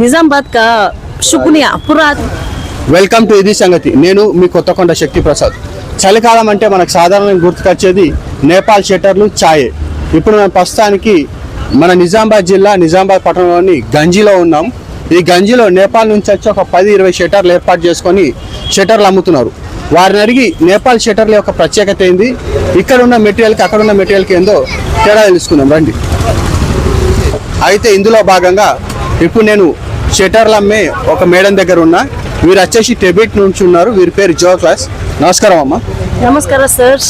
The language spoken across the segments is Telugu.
నిజామాబాద్ కా శుకునియా పురా వెల్కమ్ టు ఇది సంగతి. నేను మీ కొత్తకొండ శక్తి ప్రసాద్. చలికాలం అంటే మనకు సాధారణంగా గుర్తుకొచ్చేది నేపాల్ షెటర్లు ఛాయే ఇప్పుడు మనం ప్రస్తుతానికి మన నిజామాబాద్ జిల్లా నిజామాబాద్ పట్టణంలోని గంజిలో ఉన్నాం. ఈ గంజిలో నేపాల్ నుంచి వచ్చి ఒక పది ఇరవై షెటర్లు ఏర్పాటు చేసుకొని షెటర్లు అమ్ముతున్నారు. వారిని అడిగి నేపాల్ షెటర్ల యొక్క ప్రత్యేకత ఏంది? ఇక్కడ ఉన్న మెటీరియల్కి అక్కడ ఉన్న మెటీరియల్కి ఏందో తేడా తెలుసుకుందాం. రండి. అయితే ఇందులో భాగంగా ఇప్పుడు నేను షెటర్లు అమ్మే ఒక మేడం దగ్గర ఉన్నా. వీరు వచ్చేసి టెబిట్ నుంచి ఉన్నారు. వీరి పేరు జో క్లాస్. నమస్కారం అమ్మా. నమస్కారం సార్.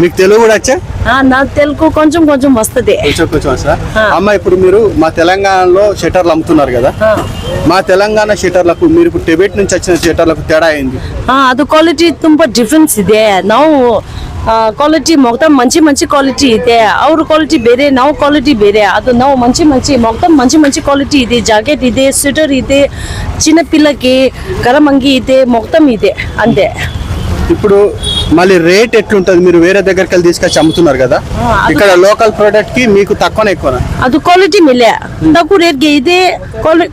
మీకు తెలుగు కూడా వచ్చా? నాకు తెలుగు కొంచెం కొంచెం వస్తుంది. కొంచెం కొంచెం సార్ అమ్మ ఇప్పుడు మీరు మా తెలంగాణలో షెటర్లు అమ్ముతున్నారు కదా. మా తెలంగాణ షెటర్లకు మీరు ఇప్పుడు టెబెట్ నుంచి వచ్చిన షెటర్లకు తేడా అయింది అది క్వాలిటీ తుంప డిఫరెన్స్ ఇదే. నౌ ಕ್ವಾಲಿಟಿ మొత్తం ಮಂಚಿ ಮಂಚಿ ಕ್ವಾಲಿಟಿ ಇದೆ. ಅವ್ರ ಕ್ವಾಲಿಟಿ ಬೇರೆ ನಾವು ಕ್ವಾಲಿಟಿ ಬೇರೆ. ಅದು ನಾವು ಮಂಚಿ ಮಂಚಿ మొత్తం ಮಂಚಿ ಮಂಚಿ ಕ್ವಾಲಿಟಿ ಇದೆ. ಜಾಕೆಟ್ ಇದೆ ಸ್ವೆಟರ್ ಇದೆ ಚಿನ್ನ ಪಿಲ್ಲಕ್ಕೆ ಗರಂ ಅಂಗಿ ಇದೆ ಮೊಗ್ದಮ್ ಇದೆ ಅಂದೆ. ఇప్పుడు మళ్ళీ రేట్ ఎట్లుంటది మీరు వేరే దగ్గరికి వెళ్ళి తీసుకొచ్చి అమ్ముతున్నారు కదా ఇక్కడ లోకల్ ప్రొడక్ట్కి మీకు తక్కువనే ఎక్కువ అది క్వాలిటీ మిలే తక్కువ రేట్కి ఇది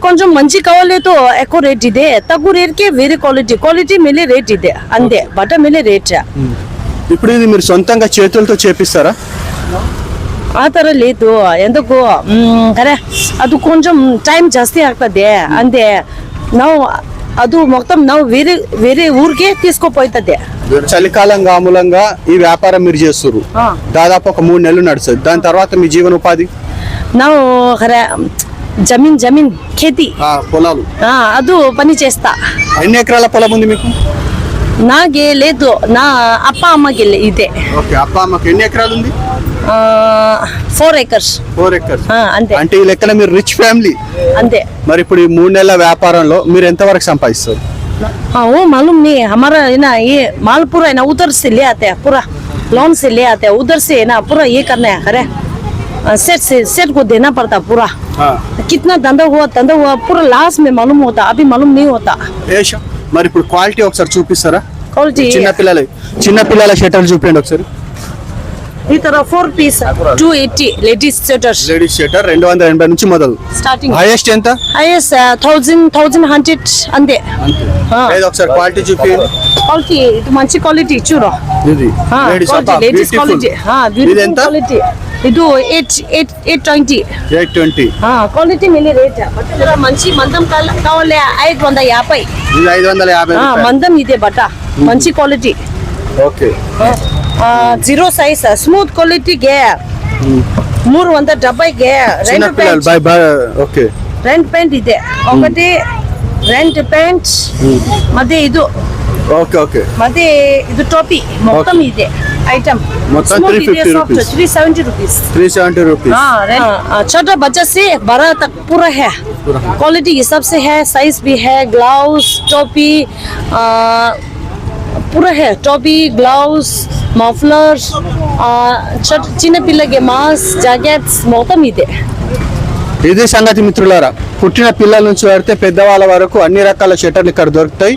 కొంచెం మంచి కావాలేదు ఎక్కువ రేట్ ఇదే తక్కువ రేట్కి వేరే క్వాలిటీ క్వాలిటీ మిలే రేట్ ఇదే అంతే బట్ట మిలే రేట్ ఇప్పుడు ఇది మీరు సొంతంగా చేతులతో చేపిస్తారా ಆ ಥರ లేదు ఎందుకు ಮ್, ಕರೆ ಅದು కొంచెం టైం ಜಾಸ್ತಿ ಆಗ್ತದೆ అంతే ನಾವು ಅದು మొత్తం ನಾವು వేరే వేరే ఊరికే తీసుకుపోతుంది చలికాలం మూలంగా ఈ వ్యాపారం మీరు చేస్తున్నారు ఆ. దాదాపు ఒక మూడు నెలలు నడుస్తుంది దాని తర్వాత మీ జీవనోపాధి ನಾವು ಖರೆ జమీన్ జమీన్ ఖేతి ఆ, పొలాలు ఆ, ಅದು పని చేస్తా ఎన్ని ఎకరాల పొలం ఉంది మీకు నాగే లేదు నా అప్ప అమ్మకి ಇದೆ ఓకే అప్ప అమ్మకి ఎన్ని ఎకరాలు ఉంది ఫోర్ ఏకర్స్ ఫోర్ ఎకర్స్ అంతే అంటే ఈ లెక్కన మీరు రిచ్ ఫ్యామిలీ అంతే మరి ఇప్పుడు ఈ మూడు నెలల వ్యాపారంలో మీరు ఎంతవరకు సంపాదిస్తారు हाँ वो मालूम नहीं है हमारा है ना ये माल पूरा है ना उधर से ले आते हैं पूरा लोन से ले आते हैं उधर से है ना पूरा ये करना है अरे सेट से सेट को देना पड़ता पूरा कितना धंधा हुआ धंधा हुआ पूरा लास्ट में मालूम होता अभी मालूम नहीं होता ఏషా మరి ఇప్పుడు క్వాలిటీ ఒకసారి చూపిస్తారా? క్వాలిటీ చిన్న పిల్లలు చిన్న పిల్లల చూపించండి ఒకసారి. ఈ four piece two eighty ladies షర్టర్ ladies రెండు వందల అంతే. ఒకసారి క్వాలిటీ చూపించండి క్వాలిటీ మంచి క్వాలిటీ ఎంత? క్వాలిటీ ಇದು eight eight eight twenty eight twenty quality మిలి రేట్ బట్ట కూడా మంచి మందం కాల- కావాలి ఐదు వంద యాభై ఇది ఐదు వందల యాభై ఆ, రూపాయలు. మందం ఇదే బట్ట మంచి quality okay zero size smooth quality గే మూడు వంద డెబ్బై గే చిన్న రెండు పిల్లలు ప్యాంట్ బై బై ఓకే రెండు ప్యాంట్ ఇదే ఒకటి రెండు ప్యాంట్ మధ్య ఇది ఓకే ఓకే మధ్య ఇది టోపీ మొత్తం ఇదే ఐటమ్ మొత్తం 350 rupees. Three seventy rupees three seventy rupees हाँ, हाँ, छोटा बच्चा से बड़ा तक पूरा है क्वालिटी हिसाब से है साइज भी है ग्लाउज टोपी आ, पूरा है टोपी ग्लाउज मफलर చిన్న పిల్లకి మాస్ జాకెట్స్ మొత్తం ఇదే ఇది సంగతి మిత్రులారా పుట్టిన పిల్లల నుంచి పడితే పెద్దవాళ్ళ వరకు అన్ని రకాల షట్టర్లు ఇక్కడ దొరుకుతాయి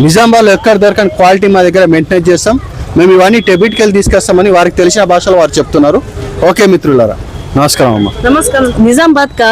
నిజామాబాద్లో ఎక్కడ దొరకని క్వాలిటీ మా దగ్గర మెయింటైన్ చేస్తాం. మేము ఇవన్నీ టెబిట్కి వెళ్ళి తీసుకొస్తామని వారికి తెలిసిన భాషలో వారు చెప్తున్నారు. ఓకే మిత్రులారా నమస్కారం అమ్మ. నమస్కారం. నిజామాబాద్ కా